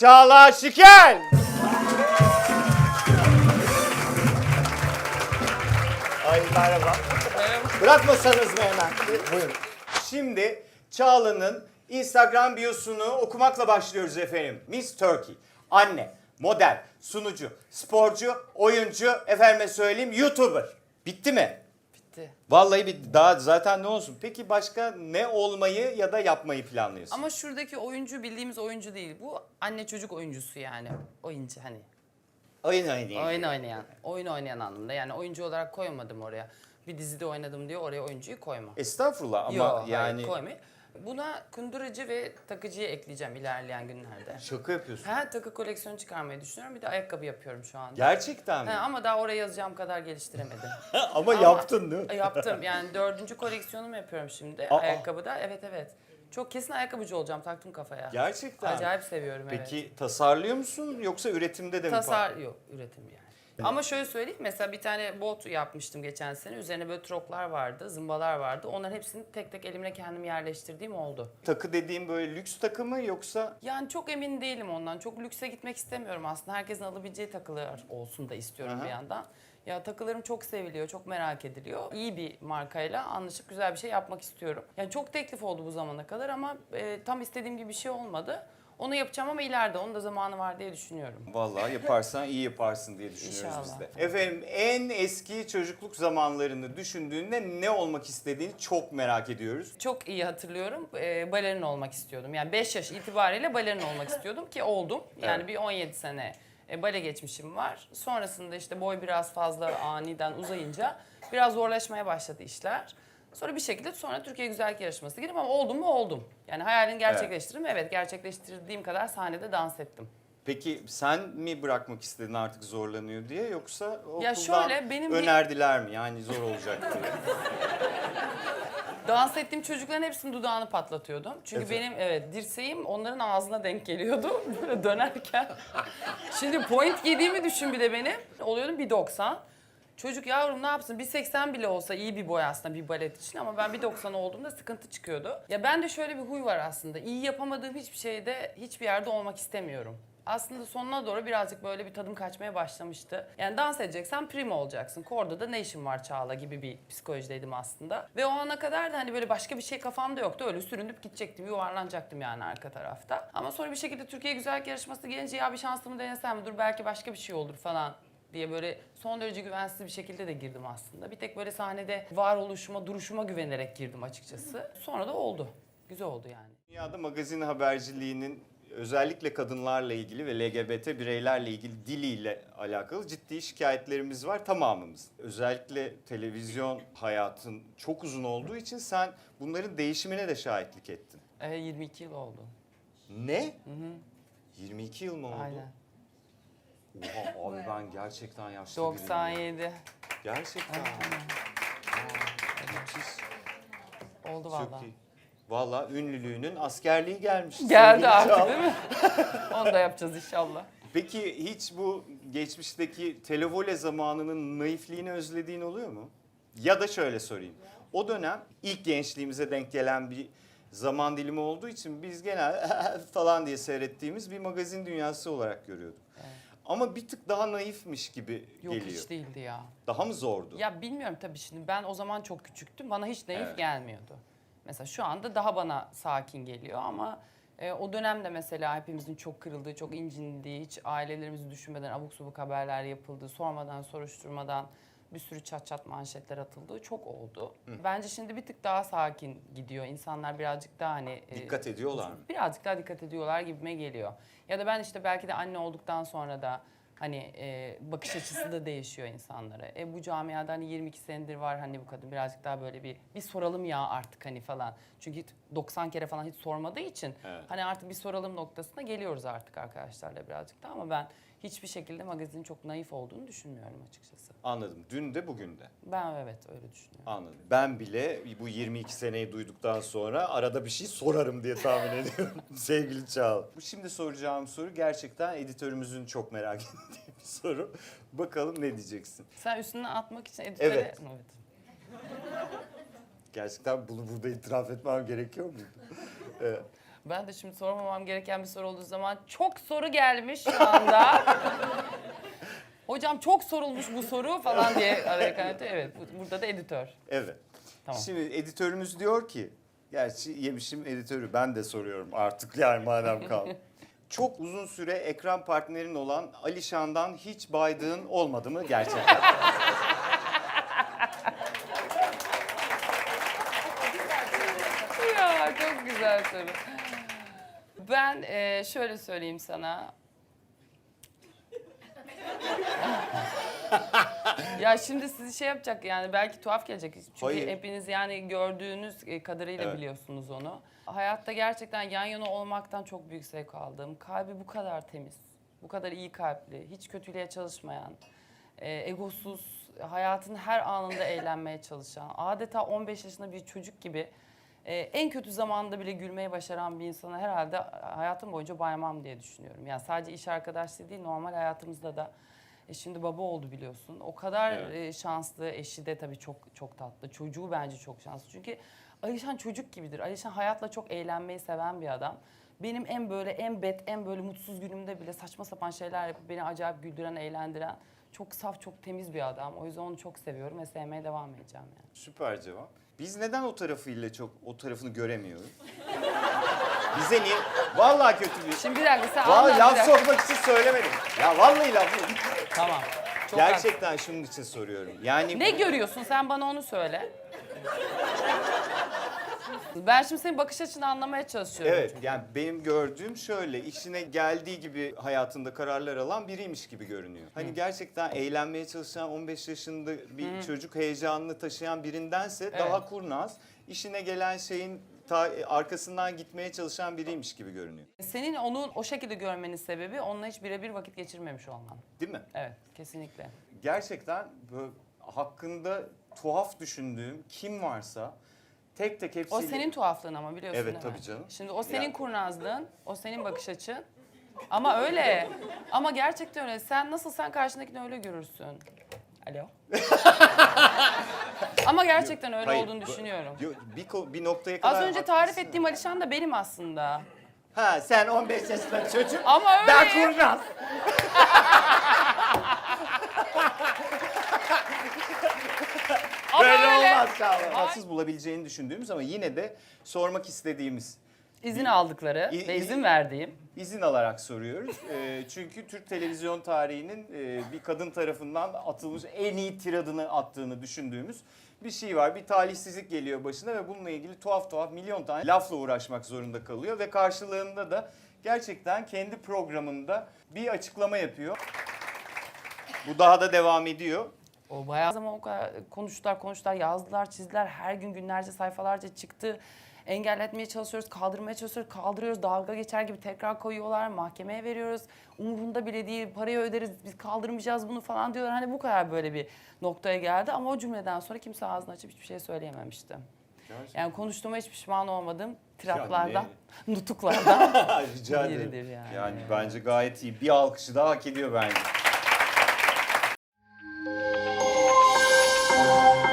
Çağla Şikel. Ay merhaba. Bırakmasanız mı hemen? Buyurun. Şimdi Çağla'nın Instagram biosunu okumakla başlıyoruz efendim. Miss Turkey, anne, model, sunucu, sporcu, oyuncu, efendime söyleyeyim YouTuber. Bitti mi? Bitti. Vallahi bitti. Daha zaten ne olsun? Peki başka ne olmayı ya da yapmayı planlıyorsun? Ama şuradaki oyuncu bildiğimiz oyuncu değil. Bu anne çocuk oyuncusu yani. Oyuncu hani. Oyun oynayayım. Oyun oynayan. Oyun oynayan anlamda. Yani oyuncu olarak koymadım oraya. Bir dizide oynadım diye oraya oyuncuyu koyma. Estağfurullah ama Yok yani hayır koymayın. Buna kunduracı ve takıcıyı ekleyeceğim ilerleyen günlerde. şaka yapıyorsun. Ha takı koleksiyonu çıkarmayı düşünüyorum. Bir de ayakkabı yapıyorum şu anda. Gerçekten mi? Ha, ama daha oraya yazacağım kadar geliştiremedim. ama, Ama- yaptın değil mi? Yaptım. Yani dördüncü koleksiyonumu yapıyorum şimdi. Aa. Ayakkabıda. Evet evet. Çok kesin ayakkabıcı olacağım. Taktım kafaya. Gerçekten. Acayip seviyorum evet. Peki tasarlıyor musun yoksa üretimde de mi? Tasar yok üretim yani. Ama şöyle söyleyeyim mesela bir tane bot yapmıştım geçen sene. Üzerine böyle troklar vardı, zımbalar vardı. Onların hepsini tek tek elimle kendim yerleştirdiğim oldu. Takı dediğim böyle lüks takı mı yoksa Yani çok emin değilim ondan. Çok lükse gitmek istemiyorum aslında. Herkesin alabileceği takılar olsun da istiyorum Aha. bir yandan. Ya takılarım çok seviliyor, çok merak ediliyor. İyi bir markayla anlaşıp güzel bir şey yapmak istiyorum. Yani çok teklif oldu bu zamana kadar ama e, tam istediğim gibi bir şey olmadı. Onu yapacağım ama ileride onun da zamanı var diye düşünüyorum. Vallahi yaparsan iyi yaparsın diye düşünüyoruz İnşallah. biz de. Efendim en eski çocukluk zamanlarını düşündüğünde ne olmak istediğini çok merak ediyoruz. Çok iyi hatırlıyorum. E, balerin olmak istiyordum. Yani 5 yaş itibariyle balerin olmak istiyordum ki oldum. Yani Evet. bir 17 sene e, bale geçmişim var. Sonrasında işte boy biraz fazla aniden uzayınca biraz zorlaşmaya başladı işler. Sonra bir şekilde sonra Türkiye Güzellik Yarışması girdim ama oldum mu oldum. Yani hayalini gerçekleştirdim. Evet gerçekleştirdiğim kadar sahnede dans ettim. Peki sen mi bırakmak istedin artık zorlanıyor diye yoksa okuldan Ya şöyle, benim bir- önerdiler mi yani zor olacak diye? Dans ettiğim çocukların hepsinin dudağını patlatıyordum. Çünkü Efendim? benim evet dirseğim onların ağzına denk geliyordu böyle dönerken. Şimdi point giydiğimi düşün bir de benim. Oluyordum 1.90. Çocuk yavrum ne yapsın 1.80 bile olsa iyi bir boy aslında bir balet için ama ben 1.90 olduğumda sıkıntı çıkıyordu. Ya ben de şöyle bir huy var aslında. İyi yapamadığım hiçbir şeyde hiçbir yerde olmak istemiyorum. Aslında sonuna doğru birazcık böyle bir tadım kaçmaya başlamıştı. Yani dans edeceksen primo olacaksın. Korda da ne işin var Çağla gibi bir psikolojideydim aslında. Ve o ana kadar da hani böyle başka bir şey kafamda yoktu. Öyle sürünüp gidecektim, yuvarlanacaktım yani arka tarafta. Ama sonra bir şekilde Türkiye Güzellik Yarışması gelince ya bir şansımı denesem mi? Dur belki başka bir şey olur falan diye böyle son derece güvensiz bir şekilde de girdim aslında. Bir tek böyle sahnede varoluşuma, duruşuma güvenerek girdim açıkçası. Sonra da oldu. Güzel oldu yani. Dünyada magazin haberciliğinin özellikle kadınlarla ilgili ve LGBT bireylerle ilgili diliyle alakalı ciddi şikayetlerimiz var tamamımız. Özellikle televizyon hayatın çok uzun olduğu için sen bunların değişimine de şahitlik ettin. Ee, 22 yıl oldu. Ne? 22 yıl mı oldu? Aynen. Oha abi ben gerçekten yaşlı biriyim. 97. Gerçekten. Müthiş. Oldu Çok vallahi. iyi. Valla ünlülüğünün askerliği gelmiş. Geldi Sevgili artık Çağla. değil mi? Onu da yapacağız inşallah. Peki hiç bu geçmişteki televole zamanının naifliğini özlediğin oluyor mu? Ya da şöyle sorayım. O dönem ilk gençliğimize denk gelen bir zaman dilimi olduğu için biz genel falan diye seyrettiğimiz bir magazin dünyası olarak görüyorduk. Ama bir tık daha naifmiş gibi Yok geliyor. hiç değildi ya. Daha mı zordu? Ya bilmiyorum tabii şimdi ben o zaman çok küçüktüm. Bana hiç naif Evet. gelmiyordu. Mesela şu anda daha bana sakin geliyor ama e, o dönemde mesela hepimizin çok kırıldığı, çok incindiği, hiç ailelerimizi düşünmeden abuk subuk haberler yapıldığı, sormadan, soruşturmadan bir sürü çat çat manşetler atıldığı çok oldu. Bence şimdi bir tık daha sakin gidiyor. İnsanlar birazcık daha hani... e, Dikkat ediyorlar mı? birazcık daha dikkat ediyorlar gibime geliyor. Ya da ben işte belki de anne olduktan sonra da hani e, bakış açısı da değişiyor insanlara. E bu camiada hani 22 senedir var hani bu kadın birazcık daha böyle bir bir soralım ya artık hani falan. Çünkü 90 kere falan hiç sormadığı için Evet. hani artık bir soralım noktasına geliyoruz artık arkadaşlarla birazcık da ama ben hiçbir şekilde magazinin çok naif olduğunu düşünmüyorum açıkçası. Anladım. Dün de bugün de. Ben evet öyle düşünüyorum. Anladım. Ben bile bu 22 seneyi duyduktan sonra arada bir şey sorarım diye tahmin ediyorum sevgili Çağla. Şimdi soracağım soru gerçekten editörümüzün çok merak ettiği bir soru. Bakalım ne diyeceksin? Sen üstüne atmak için editöre... Evet. evet. Gerçekten bunu burada itiraf etmem gerekiyor muydu? Evet. Ben de şimdi sormamam gereken bir soru olduğu zaman çok soru gelmiş şu anda. Hocam çok sorulmuş bu soru falan diye araya kaynattı. Evet bu- burada da editör. Evet. Tamam. Şimdi editörümüz diyor ki, gerçi yemişim editörü ben de soruyorum artık yani madem kaldı. Çok uzun süre ekran partnerin olan Alişan'dan hiç baydığın olmadı mı gerçekten? Ya çok güzel soru. Ben e, şöyle söyleyeyim sana. ya şimdi sizi şey yapacak yani belki tuhaf gelecek. Çünkü Hayır. hepiniz yani gördüğünüz kadarıyla Evet. biliyorsunuz onu. Hayatta gerçekten yan yana olmaktan çok büyük zevk aldım. Kalbi bu kadar temiz, bu kadar iyi kalpli, hiç kötülüğe çalışmayan, e, egosuz, hayatın her anında eğlenmeye çalışan, adeta 15 yaşında bir çocuk gibi e, en kötü zamanda bile gülmeyi başaran bir insana herhalde hayatım boyunca baymam diye düşünüyorum. Yani sadece iş arkadaşlığı değil, normal hayatımızda da e şimdi baba oldu biliyorsun. O kadar Evet. e, şanslı, eşi de tabii çok çok tatlı. Çocuğu bence çok şanslı. Çünkü Alişan çocuk gibidir. Alişan hayatla çok eğlenmeyi seven bir adam. Benim en böyle en bet, en böyle mutsuz günümde bile saçma sapan şeyler yapıp beni acayip güldüren, eğlendiren çok saf, çok temiz bir adam. O yüzden onu çok seviyorum ve sevmeye devam edeceğim yani. Süper cevap. Biz neden o tarafıyla çok o tarafını göremiyoruz? Bize niye? Vallahi kötü bir. Şimdi bir dakika sen Vallahi anlat bir laf dakika. sokmak için söylemedim. Ya vallahi laf yok. Tamam. Çok Gerçekten şunun için soruyorum. Yani Ne görüyorsun sen bana onu söyle. Ben şimdi senin bakış açını anlamaya çalışıyorum. Evet yani benim gördüğüm şöyle işine geldiği gibi hayatında kararlar alan biriymiş gibi görünüyor. Hani gerçekten eğlenmeye çalışan 15 yaşında bir çocuk heyecanını taşıyan birindense daha kurnaz, işine gelen şeyin ta- arkasından gitmeye çalışan biriymiş gibi görünüyor. Senin onu o şekilde görmenin sebebi onunla hiç birebir vakit geçirmemiş olman. Değil mi? Evet, kesinlikle. Gerçekten böyle hakkında tuhaf düşündüğüm kim varsa tek tek O hepsiyle... senin tuhaflığın ama biliyorsun Evet, değil mi? tabii canım. Şimdi o senin Ya. kurnazlığın, o senin bakış açın. Ama öyle. Ama gerçekten öyle. Sen nasıl sen karşındakini öyle görürsün. Alo. Ama gerçekten öyle Hayır, olduğunu bu- düşünüyorum. Yo, Bir, ko- bir noktaya kadar Az önce tarif haklısın. ettiğim Alişan da benim aslında. Ha sen 15 yaşında çocuk. Ama öyle. Ben kurnaz. Ama Çağla. Haksız bulabileceğini düşündüğümüz ama yine de sormak istediğimiz İzin aldıkları İ- ve iz- izin verdiğim. izin alarak soruyoruz. Ee, çünkü Türk televizyon tarihinin e, bir kadın tarafından atılmış en iyi tiradını attığını düşündüğümüz bir şey var. Bir talihsizlik geliyor başına ve bununla ilgili tuhaf tuhaf milyon tane lafla uğraşmak zorunda kalıyor ve karşılığında da gerçekten kendi programında bir açıklama yapıyor. Bu daha da devam ediyor. O bayağı zaman o kadar konuştular konuştular yazdılar çizdiler her gün günlerce sayfalarca çıktı. Engelletmeye çalışıyoruz, kaldırmaya çalışıyoruz, kaldırıyoruz, dalga geçer gibi tekrar koyuyorlar, mahkemeye veriyoruz. Umurunda bile değil, parayı öderiz, biz kaldırmayacağız bunu falan diyorlar. Hani bu kadar böyle bir noktaya geldi ama o cümleden sonra kimse ağzını açıp hiçbir şey söyleyememişti. Yani konuştuğuma hiç pişman olmadım. Tiratlardan, nutuklardan. Rica ederim. Yani. yani bence gayet iyi. Bir alkışı daha hak ediyor bence. thank you